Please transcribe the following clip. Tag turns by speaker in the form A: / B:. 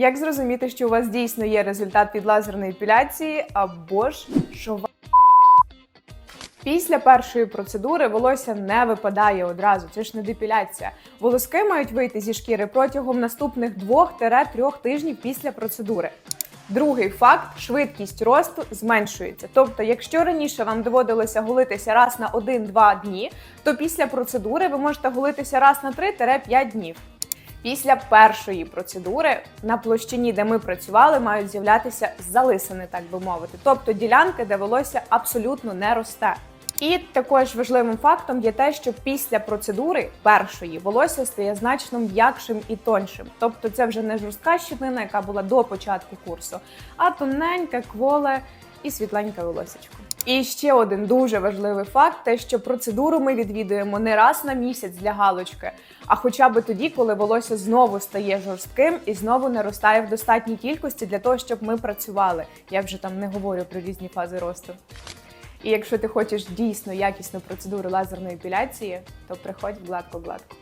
A: Як зрозуміти, що у вас дійсно є результат від лазерної епіляції, або ж що ва- Після першої процедури волосся не випадає одразу, це ж не депіляція. Волоски мають вийти зі шкіри протягом наступних 2-3 тижнів після процедури. Другий факт швидкість росту зменшується. Тобто, якщо раніше вам доводилося голитися раз на 1-2 дні, то після процедури ви можете голитися раз на 3-5 днів. Після першої процедури на площині, де ми працювали, мають з'являтися залисини, так би мовити, тобто ділянки, де волосся абсолютно не росте. І також важливим фактом є те, що після процедури першої волосся стає значно м'якшим і тоншим. Тобто це вже не жорстка щетина, яка була до початку курсу, а тоненьке, кволе і світленьке волосечко. І ще один дуже важливий факт: те, що процедуру ми відвідуємо не раз на місяць для галочки, а хоча б тоді, коли волосся знову стає жорстким і знову наростає в достатній кількості для того, щоб ми працювали. Я вже там не говорю про різні фази росту. І якщо ти хочеш дійсно якісну процедуру лазерної епіляції, то приходь в гладко-гладко.